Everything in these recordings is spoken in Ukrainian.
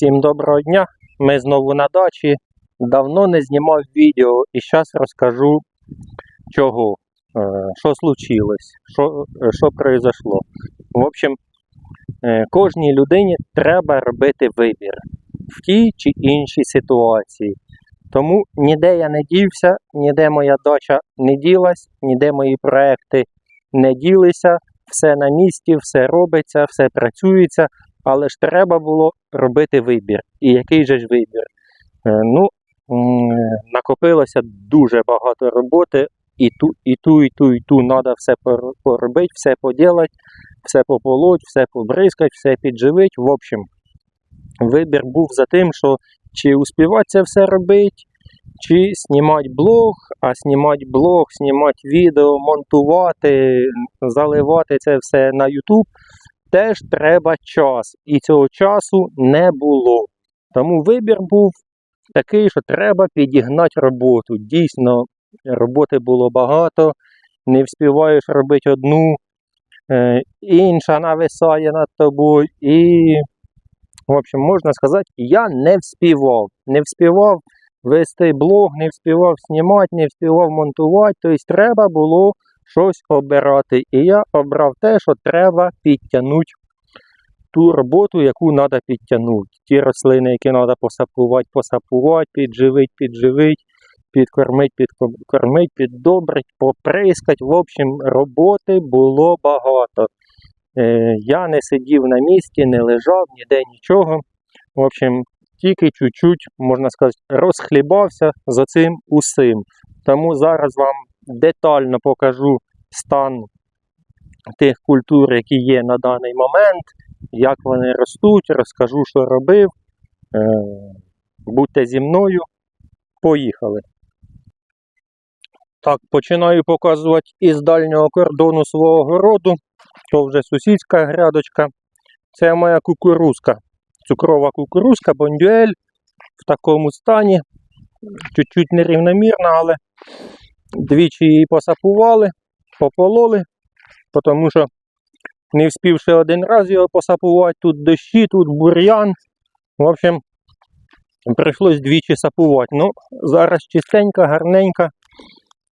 Всім доброго дня. Ми знову на дачі. Давно не знімав відео і зараз розкажу чого, е, що случилось, що, е, що произошло. В общем, е, кожній людині треба робити вибір в тій чи іншій ситуації. Тому ніде я не дівся, ніде моя дача не ділась, ніде мої проекти не ділися, все на місці, все робиться, все працюється, але ж треба було робити вибір. І який же ж вибір? Е, Ну, накопилося дуже багато роботи, і ту, і ту, і ту, і ту треба все поробити, все поділати, все пополоть, все побризкати, все підживити. В общем, вибір був за тим, що чи успівати це все робити, чи знімати блог, а знімати блог, знімати відео, монтувати, заливати це все на YouTube теж треба час. І цього часу не було. Тому вибір був такий, що треба підігнати роботу. Дійсно, роботи було багато, не вспіваєш робити одну, е, інша нависає над тобою. І, в общем, можна сказати, я не вспівав. Не вспівав вести блог, не вспівав знімати, не вспівав монтувати. Тобто треба було щось обирати. І я обрав те, що треба підтягнути ту роботу, яку треба підтягнути. Ті рослини, які треба посапувати, посапувати, підживити, підживити, підкормити, підкормити, піддобрити, поприскати. В общем, роботи було багато. Е, я не сидів на місці, не лежав, ніде нічого. В общем, тільки чуть-чуть, можна сказати, розхлібався за цим усім. Тому зараз вам детально покажу стан тих культур, які є на даний момент, як вони ростуть, розкажу, що робив. Е, Будьте зі мною. Поїхали. Так, починаю показувати із дальнього кордону свого городу. То вже сусідська грядочка. Це моя кукурузка. Цукрова кукурузка, бондюель в такому стані. Чуть-чуть нерівномірна, але двічі її посапували, попололи, тому що не вспівши один раз його посапувати, тут дощі, тут бур'ян. В общем, прийшлось двічі сапувати. Ну, зараз чистенька, гарненька,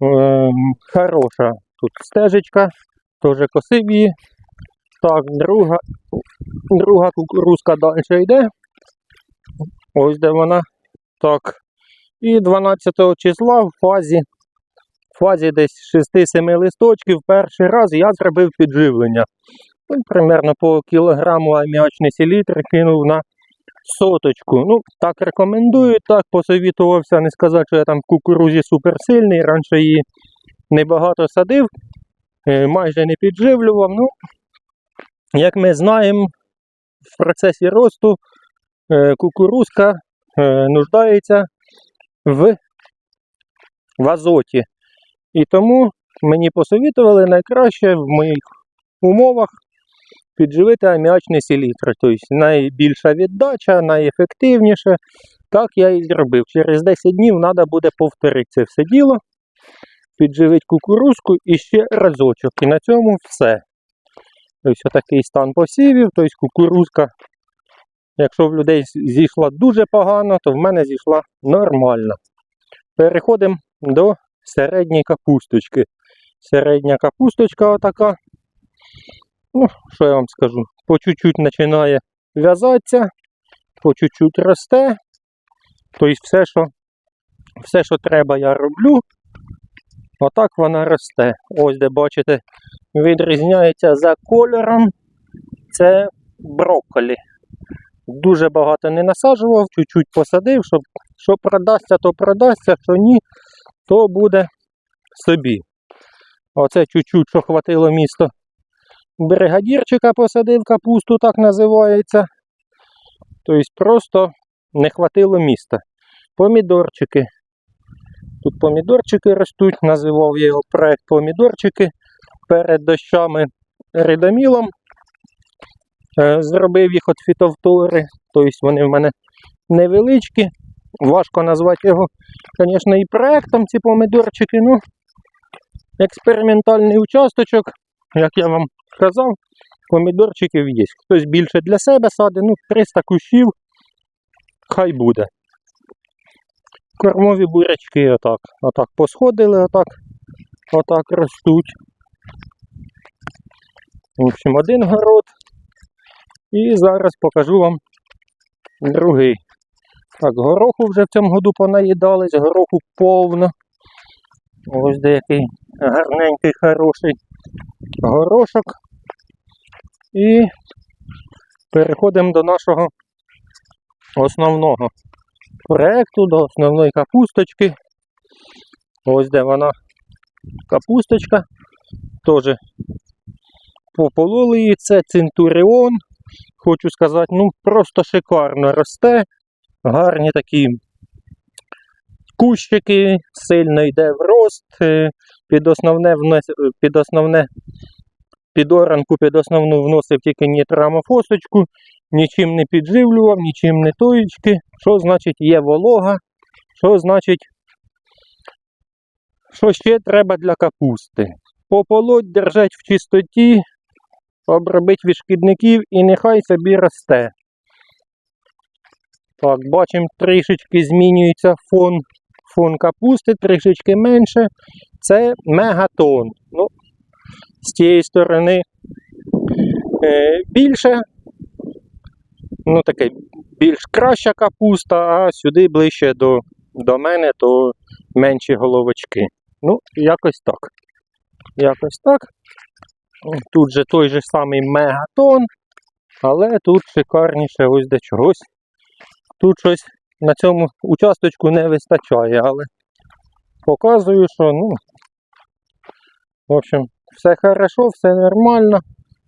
ем, хороша. Тут стежечка, теж косив її. Так, друга, друга кукурузка далі йде. Ось де вона. Так. І 12 числа в фазі, фазі десь 6-7 листочків перший раз я зробив підживлення. Ну, примерно по кілограму аміачної селітри кинув на соточку. Ну, так рекомендую, так посовітувався. Не сказати, що я там в кукурузі суперсильний. Раніше її небагато садив, е, майже не підживлював. Ну, як ми знаємо, в процесі росту е, кукурузка е, нуждається в азоті. І тому мені посовітували найкраще в моїх умовах підживити аміачний селітр. Тобто найбільша віддача, найефективніше. Так я і зробив. Через 10 днів треба буде повторити це все діло, підживити кукурузку і ще разочок. І на цьому все. Ось такий стан посівів, тобто кукурузка, якщо в людей зійшла дуже погано, то в мене зійшла нормально. Переходимо до середньої капусточки. Середня капусточка отака. Ну, що я вам скажу? По чуть-чуть починає в'язатися, по чуть-чуть росте. Тобто все, що, все, що треба, я роблю. Отак вона росте. Ось де бачите, відрізняється за кольором. Це брокколі. Дуже багато не насаджував, чуть-чуть посадив, щоб що продасться, то продасться, що ні, то буде собі. Оце чуть-чуть, що хватило місто. Бригадірчика посадив капусту, так називається. Тобто просто не хватило міста. Помідорчики. Тут помідорчики ростуть, називав я його проект помідорчики перед дощами ридомілом. Е, Зробив їх від фітовтори, тобто вони в мене невеличкі. Важко назвати його, звісно, і проектом ці помідорчики. Ну, експериментальний участочок, як я вам казав, помідорчиків є. Хтось більше для себе садить, ну 300 кущів, хай буде. Кормові бурячки отак. Отак посходили, отак, отак ростуть. В общем, один город. І зараз покажу вам другий. Так, гороху вже в цьому году понаїдались, гороху повно. Ось деякий гарненький, хороший горошок. І переходимо до нашого основного проекту, до основної капусточки. Ось де вона капусточка. Теж попололи її. Це Центуріон. Хочу сказати, ну просто шикарно росте. Гарні такі кущики, сильно йде в рост. е, Під основне, під основне під під основну вносив тільки нітрамофосочку, нічим не підживлював, нічим не тоєчки. Що значить є волога? Що значить, що ще треба для капусти? Пополоть, держать в чистоті, обробить від шкідників і нехай собі росте. Так, бачимо, трішечки змінюється фон, фон капусти, трішечки менше. Це мегатон. Ну, з тієї сторони е, більше, ну таке більш краща капуста, а сюди ближче до, до мене, то менші головочки. Ну, якось так. Якось так. Тут же той же самий мегатон, але тут шикарніше ось до чогось. Тут щось на цьому участочку не вистачає, але показую, що ну. В общем, все хорошо, все нормально.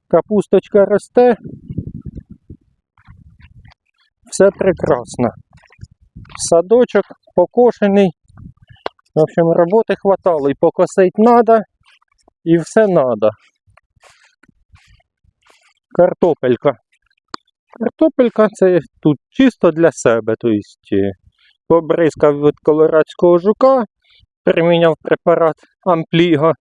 Капусточка росте. Все прекрасно. Садочок покошений. В общем, роботи хватало. І покосить треба, і все треба. Картопелька. Картопелька це тут чисто для себе. Тобто побризкав від колорадського жука, приміняв препарат Ампліга.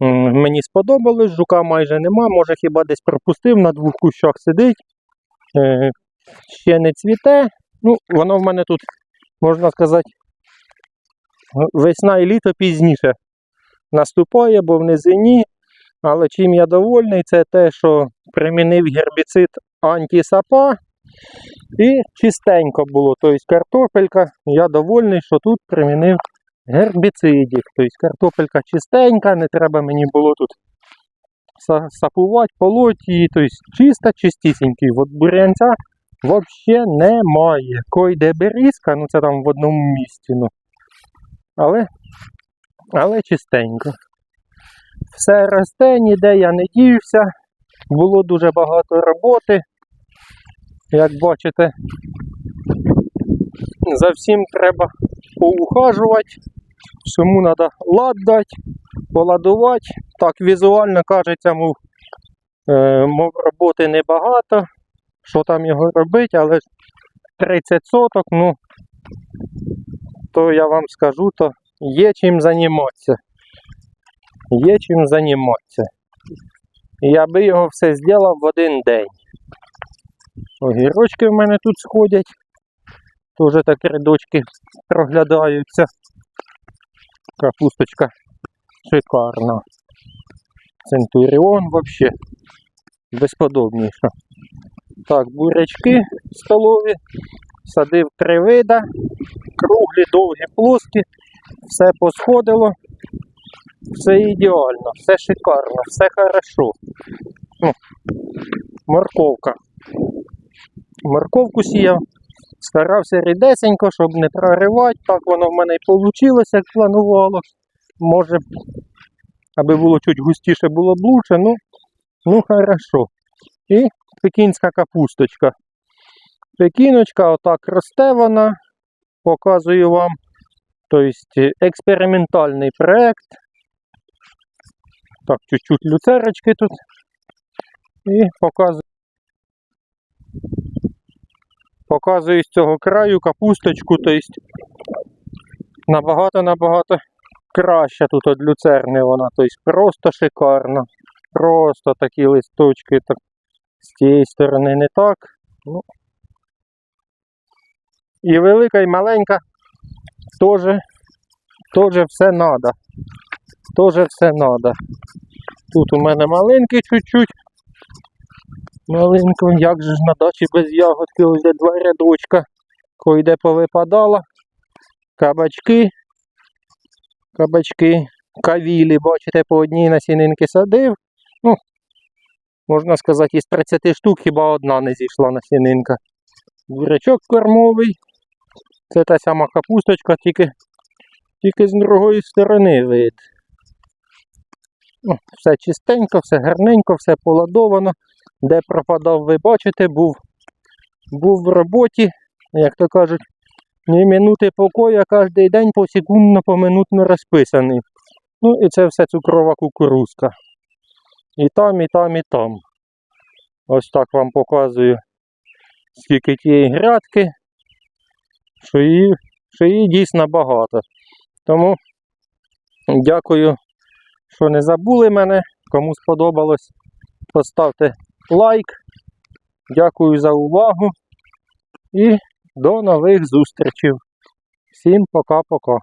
Мені сподобалось, жука майже нема, може хіба десь пропустив, на двох кущах сидить. Е, ще не цвіте. Ну, воно в мене тут, можна сказати, весна і літо пізніше наступає, бо в низині. Але чим я довольний, це те, що примінив гербіцид антисапа і чистенько було. Тобто картопелька, я довольний, що тут примінив гербіцидів. Тобто картопелька чистенька, не треба мені було тут сапувати, полоть її. Тобто чиста, чистісінький. От бурянця взагалі немає. Койде берізка, ну це там в одному місці. Ну. Але, але чистенько. Все росте, ніде я не дівся. Було дуже багато роботи. Як бачите, за всім треба поухажувати, всьому треба лад дати, поладувати. Так візуально кажеться, мов, е, мов роботи небагато. Що там його робити, але 30 соток, ну, то я вам скажу, то є чим займатися. Є чим займатися. Я би його все зробив в один день. Огірочки в мене тут сходять. Теж так рядочки проглядаються. Капусточка шикарна. Центуріон взагалі безподобніша. Так, бурячки столові. Садив три вида. Круглі, довгі, плоскі. Все посходило. Все ідеально, все шикарно, все хорошо. Ну, морковка. Морковку сіяв. Старався рідесенько, щоб не проривати. Так воно в мене і вийшло, як планувало. Може, аби було чуть густіше, було б лучше, ну, ну хорошо. І пекінська капусточка. Пекіночка, отак росте вона, показую вам. Тобто експериментальний проект. Так, чуть-чуть люцерочки тут. І показую. Показую з цього краю капусточку, тобто набагато-набагато краща тут від люцерни вона. Тобто просто шикарно. Просто такі листочки так, з цієї сторони не так. Ну. І велика, і маленька теж, теж все надо. Теж все надо. Тут у мене маленький чуть-чуть. Маленько, як же ж на дачі без ягодки, ось де два рядочка. Койде повипадала. Кабачки. Кабачки. Кавілі, бачите, по одній насінинки садив. Ну, можна сказати, із 30 штук хіба одна не зійшла насінинка. Бурячок кормовий. Це та сама капусточка, тільки, тільки з другої сторони вид. Ну, все чистенько, все гарненько, все поладовано. Де пропадав, ви бачите, був, був в роботі, як то кажуть, ні минути покоя кожен день посекундно, поминутно розписаний. Ну і це все цукрова кукурузка. І там, і там, і там. Ось так вам показую, скільки тієї грядки, що її, що її дійсно багато. Тому дякую, що не забули мене. Кому сподобалось, поставте лайк. Дякую за увагу і до нових зустрічей. Всім пока-пока.